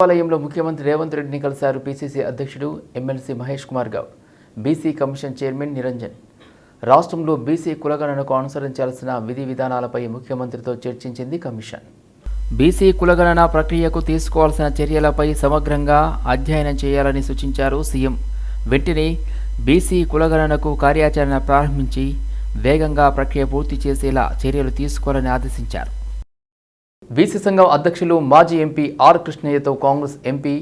సచివాలయంలో ముఖ్యమంత్రి రేవంత్ రెడ్డిని కలిశారు పిసిసి అధ్యక్షుడు MLC Mahesh Kumar Goud BC commission chairman Niranjan. రాష్ట్రంలో బీసీ కులగణనకు అనుసరించాల్సిన విధి విధానాలపై ముఖ్యమంత్రితో చర్చించింది కమిషన్. బీసీ కులగణన ప్రక్రియకు తీసుకోవాల్సిన చర్యలపై సమగ్రంగా అధ్యయనం చేయాలని సూచించారు సీఎం. వెంటనే బీసీ కులగణనకు కార్యాచరణ ప్రారంభించి వేగంగా ప్రక్రియ పూర్తి చేసేలా చర్యలు తీసుకోవాలని ఆదేశించారు. బీసీ సంఘం అధ్యక్షులు మాజీ ఎంపీ ఆర్ కృష్ణయ్యతో కాంగ్రెస్ ఎంపీ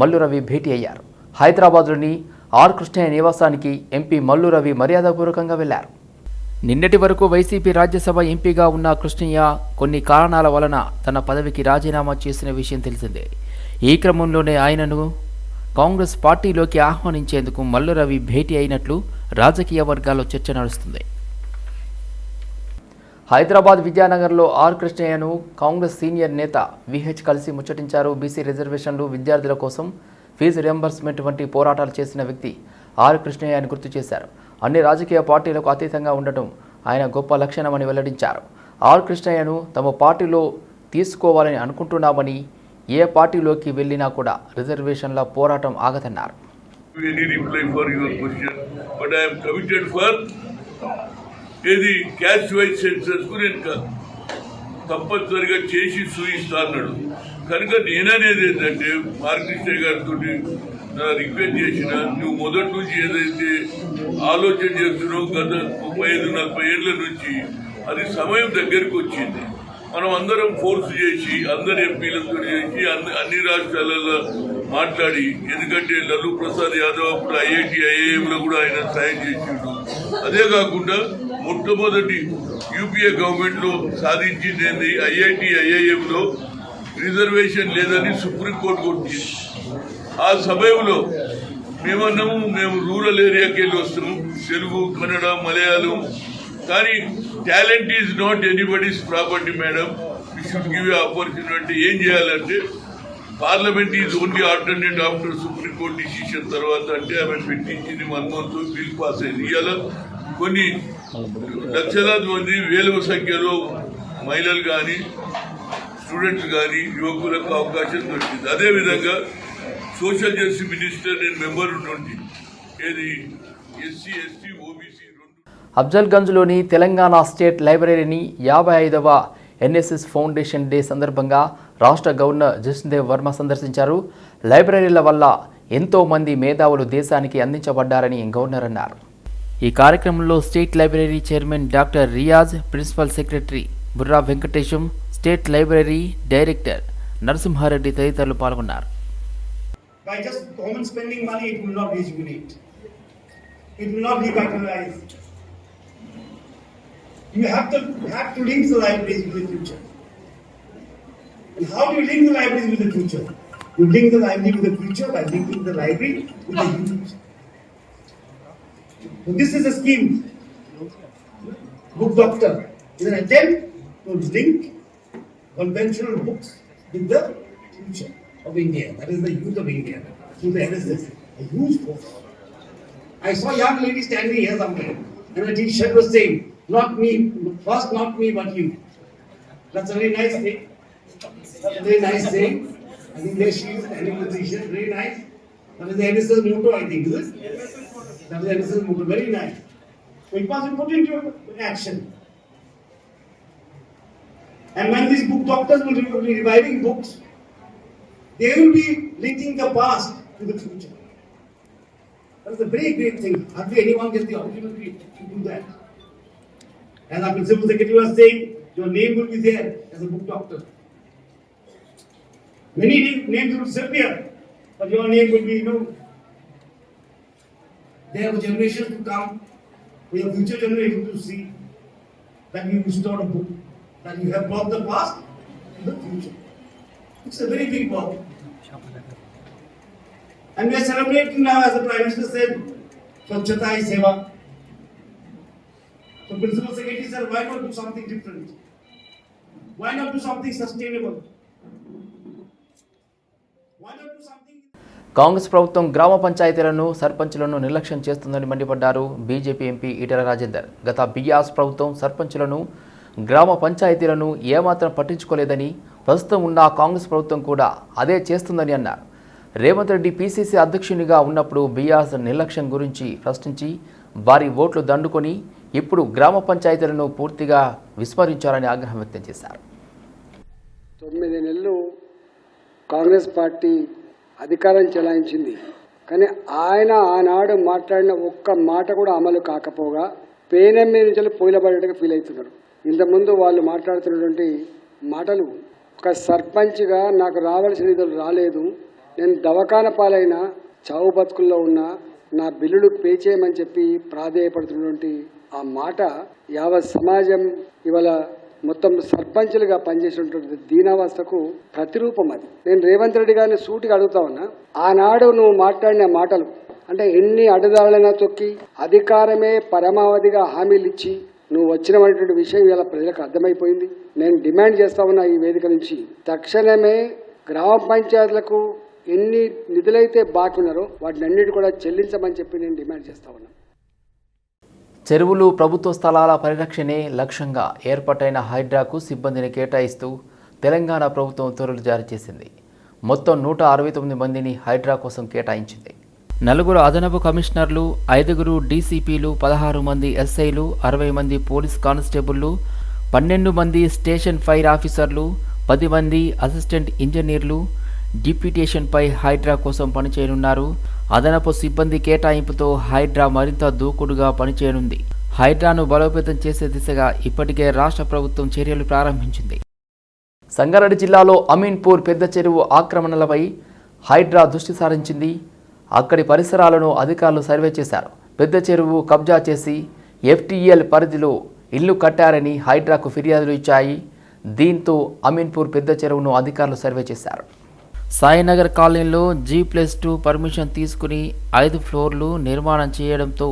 మల్లు రవి భేటీ అయ్యారు. హైదరాబాద్లోని ఆర్ కృష్ణయ్య నివాసానికి ఎంపీ మల్లు రవి మర్యాదపూర్వకంగా వెళ్ళారు. నిన్నటి వరకు వైసీపీ రాజ్యసభ ఎంపీగా ఉన్న కృష్ణయ్య కొన్ని కారణాల వలన తన పదవికి రాజీనామా చేసిన విషయం తెలిసిందే. ఈ క్రమంలోనే ఆయనను కాంగ్రెస్ పార్టీలోకి ఆహ్వానించేందుకు మల్లురవి భేటీ అయినట్లు రాజకీయ వర్గాల్లో చర్చ నడుస్తుంది. హైదరాబాద్ విద్యానగర్లో ఆర్ కృష్ణయ్యను కాంగ్రెస్ సీనియర్ నేత విహెచ్ కలిసి ముచ్చటించారు. బీసీ రిజర్వేషన్లు విద్యార్థుల కోసం ఫీజు రియంబర్స్మెంట్ వంటి పోరాటాలు చేసిన వ్యక్తి ఆర్ కృష్ణయ్య అని గుర్తు చేశారు. అన్ని రాజకీయ పార్టీలకు అతీతంగా ఉండటం ఆయన గొప్ప లక్షణమని వెల్లడించారు. ఆర్ కృష్ణయ్యను తమ పార్టీలో తీసుకోవాలని అనుకుంటున్నామని ఏ పార్టీలోకి వెళ్ళినా కూడా రిజర్వేషన్ల పోరాటం ఆగదన్నారు. ఏది క్యాష్ వైజ్ సెన్సర్స్కు నేను తప్పనిసరిగా చేసి చూయిస్తా అన్నాడు కనుక నేననేది ఏంటంటే మార్కృష్ణ గారితో రిక్వెస్ట్ చేసిన నువ్వు మొదటి నుంచి ఏదైతే ఆలోచన చేస్తున్నావు గత ముప్పై ఐదు నలభై ఏళ్ళ నుంచి అది సమయం దగ్గరికి వచ్చింది. మనం అందరం ఫోర్స్ చేసి అందరి ఎంపీలతో చేసి అన్ని అన్ని రాష్ట్రాలలో మాట్లాడి ఎందుకంటే లల్లూ ప్రసాద్ యాదవ్ అప్పుడు ఐఐటి ఐఐఎంలో కూడా ఆయన సాయం చేసిండు. అదే కాకుండా మొట్టమొదటి యూపీఏ గవర్నమెంట్లో సాధించింది ఏంది? ఐఐటి ఐఐఎం లో రిజర్వేషన్ లేదని సుప్రీంకోర్టు కొట్టింది ఆ సమయంలో మేమన్నాము మేము రూరల్ ఏరియాకి వెళ్ళి వస్తున్నాం. తెలుగు కన్నడ మలయాళం. కానీ talent is not anybody's property madam you should give opportunity ఏం చేయాలంటే parliament is only alternate after supreme court decision తర్వాత అంటే ఆమె పెట్టించింది మన్మోహన్ బిల్ పాస్ అయింది. ఇవాళ కొన్ని లక్షలాది మంది వేల సంఖ్యలో మహిళలు కానీ స్టూడెంట్స్ కానీ యువకులకు అవకాశం దొరికింది. అదేవిధంగా సోషల్ జస్టిస్ మినిస్టర్ నేను మెంబర్ ఉన్నటువంటి ఏది? ఎస్సీ ఎస్టీ ఓబీసీ అఫ్జల్గంజ్లోని తెలంగాణ స్టేట్ లైబ్రరీని యాభై ఐదవ ఎన్ఎస్ఎస్ ఫౌండేషన్ డే సందర్భంగా రాష్ట్ర గవర్నర్ జస్దేవ్ వర్మ సందర్శించారు. లైబ్రరీల వల్ల ఎంతోమంది మేధావులు దేశానికి అందించబడ్డారని గవర్నర్ అన్నారు. ఈ కార్యక్రమంలో state library chairman doctor Riyaz principal secretary Burra Venkatesham state library director Narasimha Reddy తదితరులు పాల్గొన్నారు By just common spending money, it will not rejuvenate. It will not revitalize. You have to have to link the libraries with the future. And how do you link the libraries with the future? You link the library with the future by linking the library with the youth. This is a scheme. Book Doctor is an attempt to link conventional books with the future of India. That is the youth of India. Through the NSS. A huge force. I saw a young lady standing here somewhere, and the t-shirt was saying, "Not me, first not me, but you." That's a very nice thing. That's a very nice thing. I think there she is standing with the t-shirt, very nice. That is the NSS motto, I think, is it? That is the NSS very nice. So it be put into action. And when these book doctors will be reviving books, they will be linking the past to the future. That's a very great thing. Hardly anyone gets the opportunity to do that. As our principal secretary was saying, your name will be there as a book doctor. Many names will disappear, but your name will be, you know, there for generations to come, for your future generation to see that you restored a book, that you have brought the past to the future. It's a very big work. And we are celebrating now, as the Prime Minister said, Swachhata hi Seva. So Principal Secretary said, why not do something different? Why not do something sustainable? Why not do something? Congress ప్రభుత్వం గ్రామ పంచాయతీలను సర్పంచులను నిర్లక్ష్యం చేస్తుందని మండిపడ్డారు BJP MP Etela Rajender. గత BRS ప్రభుత్వం సర్పంచులను గ్రామ పంచాయతీలను ఏమాత్రం పట్టించుకోలేదని ప్రస్తుతం ఉన్న కాంగ్రెస్ ప్రభుత్వం కూడా అదే చేస్తుందని అన్నారు. రేవంత్ రెడ్డి పీసీసీ అధ్యక్షునిగా ఉన్నప్పుడు బీఆర్ఎస్ నిర్లక్ష్యం గురించి ప్రశ్నించి వారి ఓట్లు దండుకొని ఇప్పుడు గ్రామ పంచాయతీలను పూర్తిగా విస్మరించారని ఆగ్రహం వ్యక్తం చేశారు. తొమ్మిది నెలలు కాంగ్రెస్ పార్టీ అధికారం చెలాయించింది. కానీ ఆయన ఆనాడు మాట్లాడిన ఒక్క మాట కూడా అమలు కాకపోగా పేనం మీద నుంచి పోయిలబడేట్టుగా ఫీల్ అవుతున్నారు. ఇంతకుముందు వాళ్ళు మాట్లాడుతున్నటువంటి మాటలు ఒక సర్పంచ్గా నాకు రావాల్సిన నిధులు రాలేదు. నేను దవాఖాన పాలైన చావు బతుకుల్లో ఉన్న నా బిల్లులు పే చేయమని చెప్పి ప్రాధేయపడుతున్నటువంటి ఆ మాట యావత్ సమాజం ఇవాళ మొత్తం సర్పంచులుగా పనిచేసినటువంటి దీనావస్థకు ప్రతిరూపం అది. నేను రేవంత్ రెడ్డి గారిని సూటిగా అడుగుతా ఉన్నా ఆనాడు నువ్వు మాట్లాడిన మాటలు అంటే ఎన్ని అడుదాలైనా తొక్కి అధికారమే పరమావధిగా హామీలు ఇచ్చి నువ్వు వచ్చినటువంటి విషయం ఇలా ప్రజలకు అర్థమైపోయింది. నేను డిమాండ్ చేస్తా ఉన్నా ఈ వేదిక నుంచి. తక్షణమే గ్రామ పంచాయతీలకు ఎన్ని నిధులైతే బాకున్నారో వాటిని అన్నిటి కూడా చెల్లించమని చెప్పి నేను డిమాండ్ చేస్తా ఉన్నా. చెరువులు ప్రభుత్వ స్థలాల పరిరక్షణే లక్ష్యంగా ఏర్పాటైన హైడ్రాకు సిబ్బందిని కేటాయిస్తూ తెలంగాణ ప్రభుత్వం ఉత్తర్వులు జారీ చేసింది. మొత్తం నూట అరవై తొమ్మిది మందిని హైడ్రా కోసం కేటాయించింది. నలుగురు అదనపు కమిషనర్లు ఐదుగురు డీసీపీలు పదహారు మంది ఎస్ఐలు అరవై మంది పోలీస్ కానిస్టేబుళ్ళు పన్నెండు మంది స్టేషన్ ఫైర్ ఆఫీసర్లు పది మంది అసిస్టెంట్ ఇంజనీర్లు డిప్యూటేషన్పై హైడ్రా కోసం పనిచేయనున్నారు. అదనపు సిబ్బంది కేటాయింపుతో హైడ్రా మరింత దూకుడుగా పనిచేయనుంది. హైడ్రాను బలోపేతం చేసే దిశగా ఇప్పటికే రాష్ట్ర ప్రభుత్వం చర్యలు ప్రారంభించింది. సంగారెడ్డి జిల్లాలో అమీన్పూర్ పెద్ద చెరువు ఆక్రమణలపై హైడ్రా దృష్టి సారించింది. అక్కడి పరిసరాలను అధికారులు సర్వే చేశారు. పెద్ద చెరువు కబ్జా చేసి ఎఫ్టీఎల్ పరిధిలో ఇల్లు కట్టారని హైడ్రాకు ఫిర్యాదులు ఇచ్చాయి. దీంతో అమీన్పూర్ పెద్ద చెరువును అధికారులు సర్వే చేశారు. సాయినగర్ కాలనీలో జీ ప్లస్ టూ పర్మిషన్ తీసుకుని ఐదు ఫ్లోర్లు నిర్మాణం చేయడంతో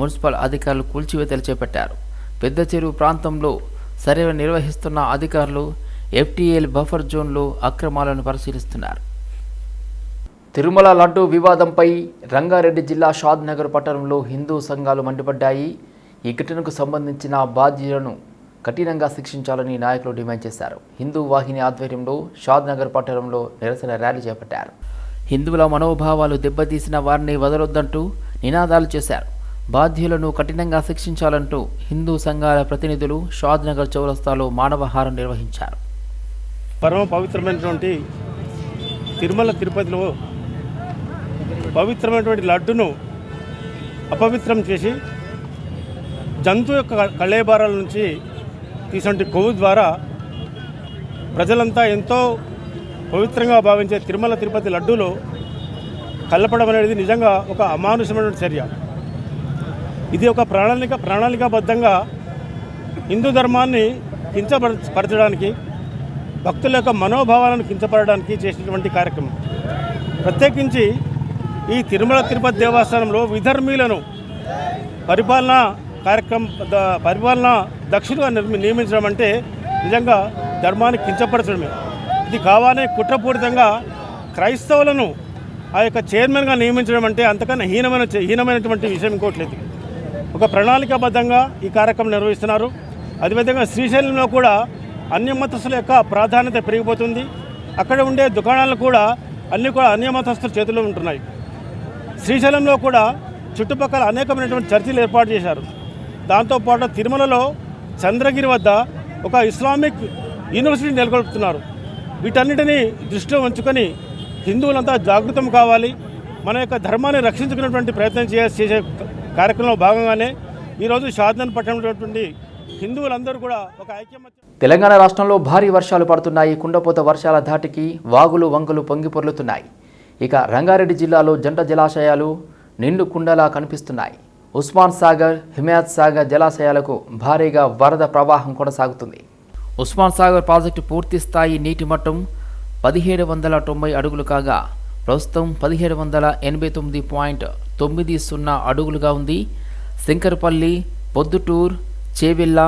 మున్సిపల్ అధికారులు కూల్చివేతలు చేపట్టారు. పెద్ద చెరువు ప్రాంతంలో సర్వే నిర్వహిస్తున్న అధికారులు ఎఫ్టీఎల్ బఫర్ జోన్లో అక్రమాలను పరిశీలిస్తున్నారు. తిరుమల లడ్డు వివాదంపై రంగారెడ్డి జిల్లా షాద్ నగర్ పట్టణంలో హిందూ సంఘాలు మండిపడ్డాయి. ఈ ఘటనకు సంబంధించిన బాధ్యులను కఠినంగా శిక్షించాలని నాయకులు డిమాండ్ చేశారు. హిందూ వాహిని ఆధ్వర్యంలో షాద్ నగర్ పట్టణంలో నిరసన ర్యాలీ చేపట్టారు. హిందువుల మనోభావాలు దెబ్బతీసిన వారిని వదలొద్దంటూ నినాదాలు చేశారు. బాధ్యులను కఠినంగా శిక్షించాలంటూ హిందూ సంఘాల ప్రతినిధులు షాద్ నగర్ చౌరస్తాలో మానవహారం నిర్వహించారు. పరమ పవిత్రమైనటువంటి తిరుమల తిరుపతిలో పవిత్రమైనటువంటి లడ్డును అపవిత్రం చేసి జంతు యొక్క కళేబారాల నుంచి ఇటువంటి కొవ్వు ద్వారా ప్రజలంతా ఎంతో పవిత్రంగా భావించే తిరుమల తిరుపతి లడ్డూలో కలపడం అనేది నిజంగా ఒక అమానుషమైనటువంటి చర్య. ఇది ఒక ప్రణాళిక ప్రణాళికాబద్ధంగా హిందూ ధర్మాన్ని కించపరచడానికి భక్తుల యొక్క మనోభావాలను కించపడడానికి చేసినటువంటి కార్యక్రమం. ప్రత్యేకించి ఈ తిరుమల తిరుపతి దేవస్థానంలో విధర్మీలను పరిపాలన కార్యక్రమం పరిపాలన దక్షులుగా నిర్మి నియమించడం అంటే నిజంగా ధర్మాన్ని కించపరచడమే. ఇది కావాలనే కుట్రపూరితంగా క్రైస్తవులను ఆ యొక్క చైర్మన్గా నియమించడం అంటే అంతకన్నా హీనమైన హీనమైనటువంటి విషయం ఇంకోట్లేదు ఒక ప్రణాళికాబద్ధంగా ఈ కార్యక్రమం నిర్వహిస్తున్నారు. అదేవిధంగా శ్రీశైలంలో కూడా అన్యమతస్తుల యొక్క ప్రాధాన్యత పెరిగిపోతుంది. అక్కడ ఉండే దుకాణాలు కూడా అన్నీ కూడా అన్యమతస్థుల చేతిలో ఉంటున్నాయి. శ్రీశైలంలో కూడా చుట్టుపక్కల అనేకమైనటువంటి చర్చలు ఏర్పాటు చేశారు. దాంతోపాటు తిరుమలలో చంద్రగిరి వద్ద ఒక ఇస్లామిక్ యూనివర్సిటీ నెలకొల్పుతున్నారు. వీటన్నిటినీ దృష్టిలో ఉంచుకొని హిందువులంతా జాగృతం కావాలి. మన యొక్క ధర్మాన్ని రక్షించుకునేటువంటి ప్రయత్నం చేయ చేసే కార్యక్రమంలో భాగంగానే ఈరోజు షాద్నన్ పట్టణంలో హిందువులందరూ కూడా ఒక ఐక్యమత్య తెలంగాణ రాష్ట్రంలో భారీ వర్షాలు పడుతున్నాయి. కుండపోత వర్షాల ధాటికి వాగులు వంకలు పొంగి పొర్లుతున్నాయి. ఇక రంగారెడ్డి జిల్లాలో జంట జలాశయాలు నిండు కుండలా కనిపిస్తున్నాయి. ఉస్మాన్ సాగర్ హిమాయత్ సాగర్ జలాశయాలకు భారీగా వరద ప్రవాహం కొనసాగుతుంది ఉస్మాన్ సాగర్ ప్రాజెక్టు పూర్తి స్థాయి నీటి మట్టం పదిహేడు వందల తొంభై అడుగులు కాగా ప్రస్తుతం పదిహేడు వందల ఎనభై తొమ్మిది పాయింట్ తొమ్మిది సున్నా అడుగులుగా ఉంది. శంకరపల్లి పొద్దుటూర్ చేవెళ్ళ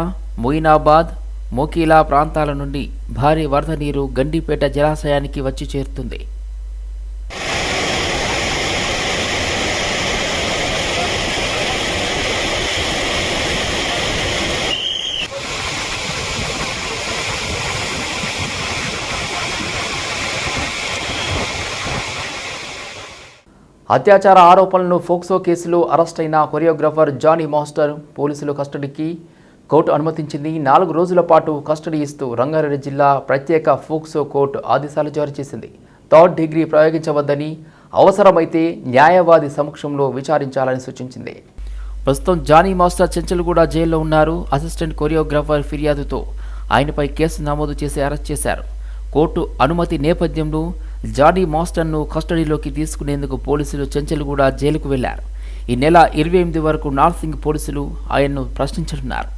మొయినాబాద్ మోకీలా ప్రాంతాల నుండి భారీ వరద నీరు గండిపేట జలాశయానికి వచ్చి చేరుతుంది. అత్యాచార ఆరోపణలను ఫోక్సో కేసులో అరెస్ట్ అయిన కొరియోగ్రాఫర్ జానీ మాస్టర్ పోలీసులు కస్టడీకి కోర్టు అనుమతించింది. నాలుగు రోజుల పాటు కస్టడీ ఇస్తూ రంగారెడ్డి జిల్లా ప్రత్యేక ఫోక్సో కోర్టు ఆదేశాలు జారీ చేసింది. థర్డ్ డిగ్రీ ప్రయోగించవద్దని అవసరమైతే న్యాయవాది సమక్షంలో విచారించాలని సూచించింది. ప్రస్తుతం జానీ మాస్టర్ చెంచల్గూడ జైల్లో ఉన్నారు. అసిస్టెంట్ కొరియోగ్రాఫర్ ఫిర్యాదుతో ఆయనపై కేసు నమోదు చేసి అరెస్ట్ చేశారు. కోర్టు అనుమతి నేపథ్యంలో జానీ మాస్టర్ను కస్టడీలోకి తీసుకునేందుకు పోలీసులు చెంచల్గూడ జైలుకు వెళ్ళారు. ఈ నెల ఇరవై ఎనిమిది వరకు నార్సింగ్ పోలీసులు ఆయన్ను ప్రశ్నించనున్నారు.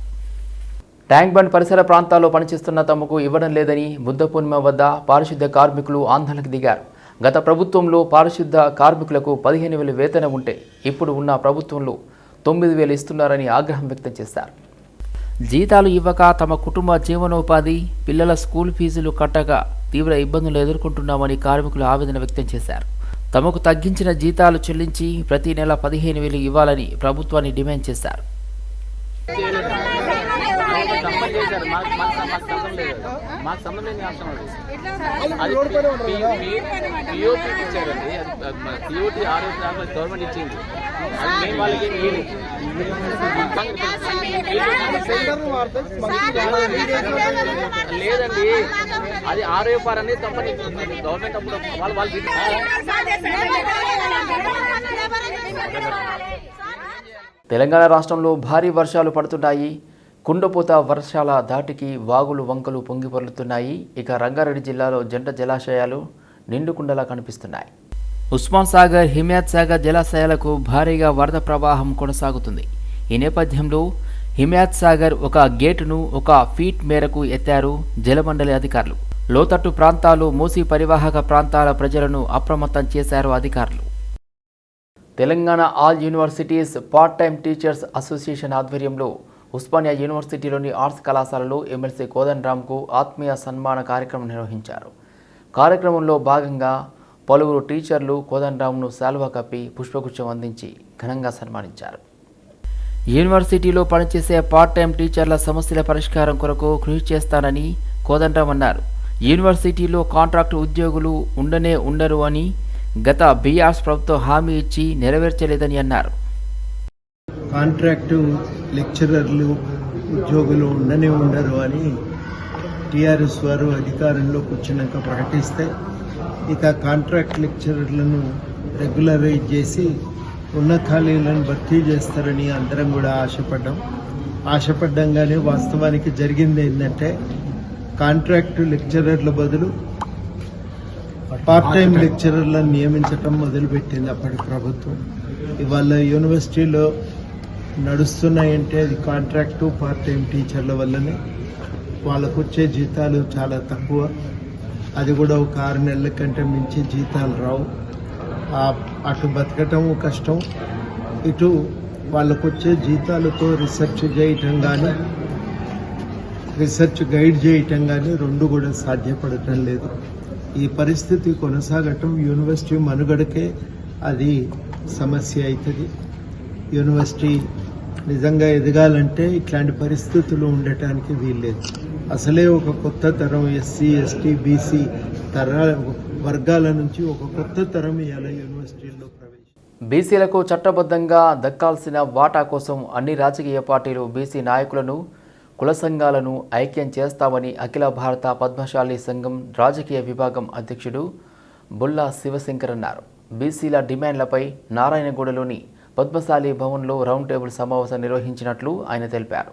ట్యాంక్ బండ్ పరిసర ప్రాంతాల్లో పనిచేస్తున్న తమకు ఇవ్వడం లేదని బుద్ధ పూర్ణిమ వద్ద పారిశుద్ధ కార్మికులు ఆందోళనకు దిగారు. గత ప్రభుత్వంలో పారిశుద్ధ కార్మికులకు పదిహేను వేల వేతనం ఉంటే ఇప్పుడు ఉన్న ప్రభుత్వంలో తొమ్మిది వేలు ఇస్తున్నారని ఆగ్రహం వ్యక్తం చేశారు. జీతాలు ఇవ్వక తమ కుటుంబ జీవనోపాధి పిల్లల స్కూల్ ఫీజులు కట్టక తీవ్ర ఇబ్బందులు ఎదుర్కొంటున్నామని కార్మికులు ఆవేదన వ్యక్తం చేశారు తమకు తగ్గించిన జీతాలు చెల్లించి ప్రతి నెల పదిహేను వేలు ఇవ్వాలని ప్రభుత్వాన్ని డిమాండ్ చేశారు మాకు సంబంధం గవర్నమెంట్ ఇచ్చింది అది మేము వాళ్ళకి లేదండి. అది ఆర్ఎఫ్ఆర్ అనేది కంపెనీ గవర్నమెంట్ అప్పుడు వాళ్ళు వాళ్ళు తెలంగాణ రాష్ట్రంలో భారీ వర్షాలు పడుతున్నాయి. కుండపోత వర్షాల ధాటికి వాగులు వంకలు పొంగి పొర్లుతున్నాయి. ఇక రంగారెడ్డి జిల్లాలో జంట జలాశయాలు నిండుకుండలా కనిపిస్తున్నాయి. ఉస్మాన్ సాగర్ హిమాయత్ సాగర్ జలాశయాలకు భారీగా వరద ప్రవాహం కొనసాగుతుంది. ఈ నేపథ్యంలో హిమాయత్ సాగర్ ఒక గేటును ఒక ఫీట్ మేరకు ఎత్తారు జలమండలి అధికారులు. లోతట్టు ప్రాంతాలు మూసి పరివాహక ప్రాంతాల ప్రజలను అప్రమత్తం చేశారు అధికారులు. Telangana all universities part time teachers association ఆధ్వర్యంలో ఉస్మానియా యూనివర్సిటీలోని ఆర్ట్స్ కళాశాలలో ఎమ్మెల్సీ కోదండరామ్కు ఆత్మీయ సన్మాన కార్యక్రమం నిర్వహించారు. కార్యక్రమంలో భాగంగా పలువురు టీచర్లు కోదండరామ్ను శాల్వా కప్పి పుష్పగుచ్చం అందించి ఘనంగా సన్మానించారు. యూనివర్సిటీలో పనిచేసే పార్ట్ టైం టీచర్ల సమస్యల పరిష్కారం కొరకు కృషి చేస్తానని కోదండరామ్ అన్నారు. యూనివర్సిటీలో కాంట్రాక్టు ఉద్యోగులు ఉండనే ఉండరు అని గత బీఆర్ఎస్ ప్రభుత్వం హామీ ఇచ్చి నెరవేర్చలేదని అన్నారు. కాంట్రాక్టు లెక్చరర్లు ఉద్యోగులు ఉండనే ఉండరు అని టీఆర్ఎస్ వారు అధికారంలోకి వచ్చినాక ప్రకటిస్తే ఇక కాంట్రాక్ట్ లెక్చరర్లను రెగ్యులరైజ్ చేసి ఉన్న ఖాళీలను భర్తీ చేస్తారని అందరం కూడా ఆశపడ్డాం. ఆశపడ్డంగానే వాస్తవానికి జరిగింది ఏంటంటే కాంట్రాక్టు లెక్చరర్ల బదులు పార్ట్ టైం లెక్చరర్లను నియమించటం మొదలుపెట్టింది అప్పటి ప్రభుత్వం. ఇవాళ యూనివర్సిటీలో నడుస్తున్నాయంటే అది కాంట్రాక్టు పార్ట్ టైం టీచర్ల వల్లనే. వాళ్ళకు వచ్చే జీతాలు చాలా తక్కువ. అది కూడా ఒక ఆరు నెలల కంటే మించి జీతాలు రావు. అటు బతకటం కష్టం. ఇటు వాళ్ళకు వచ్చే జీతాలతో రీసెర్చ్ చేయటం కానీ రీసెర్చ్ గైడ్ చేయటం కానీ రెండు కూడా సాధ్యపడటం లేదు. ఈ పరిస్థితి కొనసాగటం యూనివర్సిటీ మనుగడకే అది సమస్య అవుతుంది యూనివర్సిటీ నిజంగా ఎదగాలంటే ఇట్లాంటి పరిస్థితులు ఉండటానికి వీల్లేదు. అసలే ఒక కొత్త తరం ఎస్సీ ఎస్టీ బీసీ తర వర్గాల నుంచి ఒక కొత్త తరం ఇవాళ యూనివర్సిటీల్లో ప్రవేశం బీసీలకు చట్టబద్ధంగా దక్కాల్సిన వాటా కోసం అన్ని రాజకీయ పార్టీలు బీసీ నాయకులను కుల సంఘాలను ఐక్యం చేస్తామని అఖిల భారత పద్మశాలి సంఘం రాజకీయ విభాగం అధ్యక్షుడు బుల్లా శివశంకర్ అన్నారు. బీసీల డిమాండ్లపై నారాయణగూడలోని పద్మశాలి భవన్లో రౌండ్ టేబుల్ సమావేశం నిర్వహించినట్లు ఆయన తెలిపారు.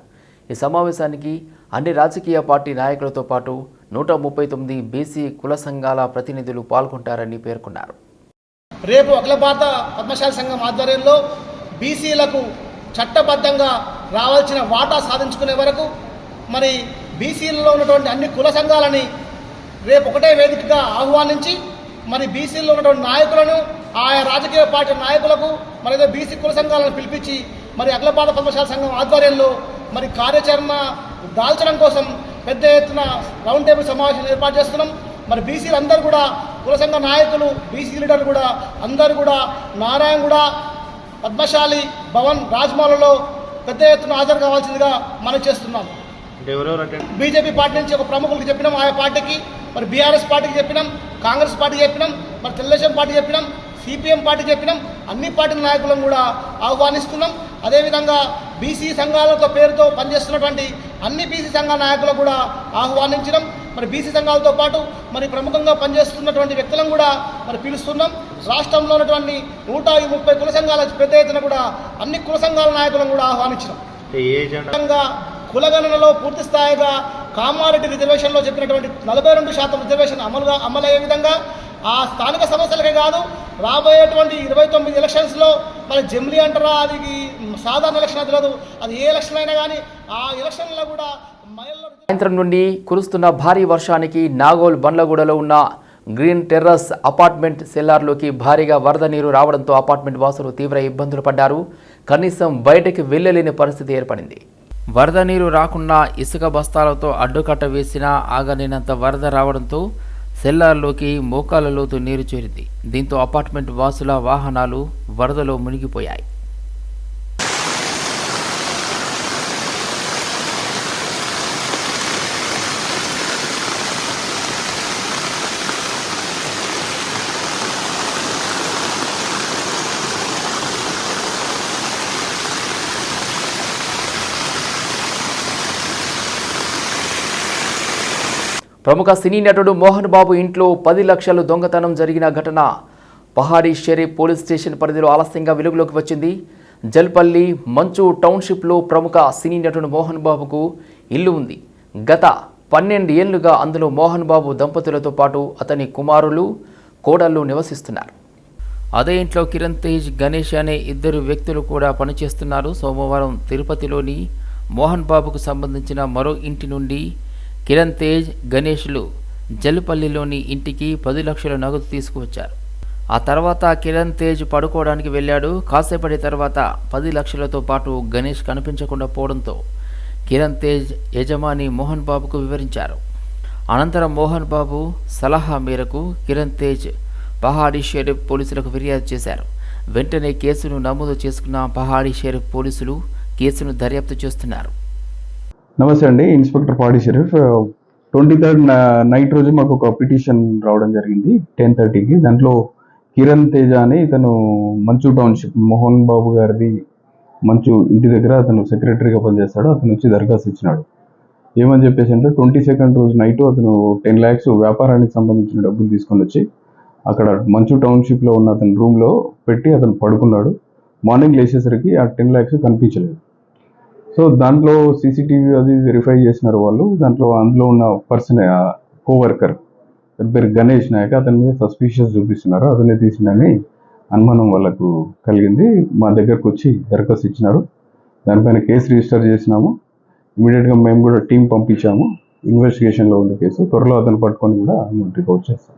ఈ సమావేశానికి అన్ని రాజకీయ పార్టీ నాయకులతో పాటు నూట ముప్పై తొమ్మిది బీసీ కుల సంఘాల ప్రతినిధులు పాల్గొంటారని పేర్కొన్నారు. రేపు అఖిల భారత పద్మశాలి సంఘం ఆధ్వర్యంలో బీసీలకు చట్టబద్ధంగా రావాల్సిన వాటా సాధించుకునే వరకు మరి బీసీలలో ఉన్నటువంటి అన్ని కుల సంఘాలని రేపు ఒకటే వేదికగా ఆహ్వానించి మరి బీసీలో ఉన్నటువంటి నాయకులను ఆయా రాజకీయ పార్టీ నాయకులకు మరి ఏదో బీసీ కుల సంఘాలను పిలిపించి మరి అఖిల భారత పద్మశాల సంఘం ఆధ్వర్యంలో మరి కార్యాచరణ దాల్చడం కోసం పెద్ద ఎత్తున రౌండ్ టేబుల్ సమావేశం ఏర్పాటు చేస్తున్నాం. మరి బీసీలు అందరూ కూడా కుల సంఘ నాయకులు బీసీ లీడర్లు కూడా అందరూ కూడా నారాయణగూడ పద్మశాలి భవన్ రాజ్మహల్లో పెద్ద ఎత్తున హాజరు కావాల్సిందిగా మనం చేస్తున్నాం. బీజేపీ పార్టీ నుంచి ఒక ప్రముఖులకు చెప్పినాం ఆయా పార్టీకి. మరి బీఆర్ఎస్ పార్టీకి చెప్పినాం కాంగ్రెస్ పార్టీకి చెప్పినాం మరి తెలుగుదేశం పార్టీ చెప్పినాం సిపిఎం పార్టీ చెప్పినాం అన్ని పార్టీల నాయకులను కూడా ఆహ్వానిస్తున్నాం. అదేవిధంగా బీసీ సంఘాలతో పేరుతో పనిచేస్తున్నటువంటి అన్ని బీసీ సంఘాల నాయకులకు కూడా ఆహ్వానించడం మరి బీసీ సంఘాలతో పాటు మరి ప్రముఖంగా పనిచేస్తున్నటువంటి వ్యక్తులను కూడా మరి పిలుస్తున్నాం. రాష్ట్రంలో ఉన్నటువంటి నూట ముప్పై కుల సంఘాల పెద్ద ఎత్తున కూడా అన్ని కుల సంఘాల నాయకులను కూడా ఆహ్వానించినాం. విధంగా కులగణనలో పూర్తి స్థాయిగా కామారెడ్డి రిజర్వేషన్లో చెప్పినటువంటి నలభై రెండు శాతం రిజర్వేషన్ అమలుగా అమలయ్యే విధంగా ఆ స్థానిక సమస్యలకే కాదు రాబోయేటువంటి ఇరవై తొమ్మిది ఎలక్షన్స్లో మరి జమిలీ అంటారా అది సాధారణ ఎలక్షన్ అది తెలియదు అది ఏ ఎలక్షన్ అయినా కానీ ఆ ఎలక్షన్లో కూడా సాయంత్రం నుండి కురుస్తున్న భారీ వర్షానికి నాగోల్ బండ్లగూడలో ఉన్న గ్రీన్ టెర్రస్ అపార్ట్మెంట్ సెల్లార్లోకి భారీగా వరద నీరు రావడంతో అపార్ట్మెంట్ వాసులు తీవ్ర ఇబ్బందులు పడ్డారు. కనీసం బయటకి వెళ్ళలేని పరిస్థితి ఏర్పడింది. వరద నీరు రాకుండా ఇసుక బస్తాలతో అడ్డుకట్ట వేసినా ఆగలేనంత వరద రావడంతో సెల్లార్లోకి మోకాల లోతు నీరు చేరింది. దీంతో అపార్ట్మెంట్ వాసుల వాహనాలు వరదలో మునిగిపోయాయి. ప్రముఖ సినీ నటుడు మోహన్ బాబు ఇంట్లో పది లక్షలు దొంగతనం జరిగిన ఘటన. పహాడీ షరీఫ్ పోలీస్ స్టేషన్ పరిధిలో ఆలస్యంగా వెలుగులోకి వచ్చింది. జల్పల్లి మంచు టౌన్షిప్లో ప్రముఖ సినీ నటుడు మోహన్ బాబుకు ఇల్లు ఉంది. గత పన్నెండు ఏళ్ళుగా అందులో మోహన్ బాబు దంపతులతో పాటు అతని కుమారులు కోడళ్ళు నివసిస్తున్నారు. అదే ఇంట్లో కిరణ్ తేజ్ గణేష్ అనే ఇద్దరు వ్యక్తులు కూడా పనిచేస్తున్నారు. సోమవారం తిరుపతిలోని మోహన్ బాబుకు సంబంధించిన మరో ఇంటి నుండి కిరణ్ తేజ్ గణేష్లు జల్పల్లిలోని ఇంటికి పది లక్షల నగదు తీసుకువచ్చారు. ఆ తర్వాత కిరణ్ తేజ్ పడుకోవడానికి వెళ్ళాడు. కాసేపటి తర్వాత పది లక్షలతో పాటు గణేష్ కనిపించకుండా పోవడంతో కిరణ్ తేజ్ యజమాని మోహన్ బాబుకు వివరించారు. అనంతరం మోహన్ బాబు సలహా మేరకు కిరణ్ తేజ్ పహాడీ షెరీఫ్ పోలీసులకు ఫిర్యాదు చేశారు. వెంటనే కేసును నమోదు చేసుకున్న పహాడీ షెరీఫ్ పోలీసులు కేసును దర్యాప్తు చేస్తున్నారు. నమస్తే అండి ఇన్స్పెక్టర్ పాడి షరీఫ్. ట్వంటీ థర్డ్ నైట్ రోజు మాకు ఒక పిటిషన్ రావడం జరిగింది టెన్ థర్టీకి. దాంట్లో కిరణ్ తేజ అని ఇతను మంచు టౌన్షిప్ మోహన్ బాబు గారిది మంచు ఇంటి దగ్గర అతను సెక్రటరీగా పనిచేస్తాడు అతను వచ్చి దరఖాస్తు ఇచ్చినాడు. ఏమని చెప్పేసి అంటే ట్వంటీ సెకండ్ రోజు నైట్ అతను టెన్ ల్యాక్స్ వ్యాపారానికి సంబంధించిన డబ్బులు తీసుకొని వచ్చి అక్కడ మంచు టౌన్షిప్లో ఉన్న అతని రూమ్లో పెట్టి అతను పడుకున్నాడు. మార్నింగ్ లేచేసరికి ఆ టెన్ ల్యాక్స్ కనిపించలేదు. సో దాంట్లో సీసీటీవీ అది వెరిఫై చేసినారు వాళ్ళు. దాంట్లో అందులో ఉన్న పర్సన్ కోవర్కర్ పేరు గణేష్ నాయక్ అతని మీద సస్పీషియస్ చూపిస్తున్నారు. అతనే తీసిండని అనుమానం వాళ్ళకు కలిగింది. మా దగ్గరకు వచ్చి దరఖాస్తు ఇచ్చినారు. దానిపైన కేసు రిజిస్టర్ చేసినాము. ఇమీడియట్గా మేము కూడా టీం పంపించాము. ఇన్వెస్టిగేషన్లో ఉంది కేసు. త్వరలో అతను పట్టుకొని కూడా రిపోర్ట్ చేస్తాం.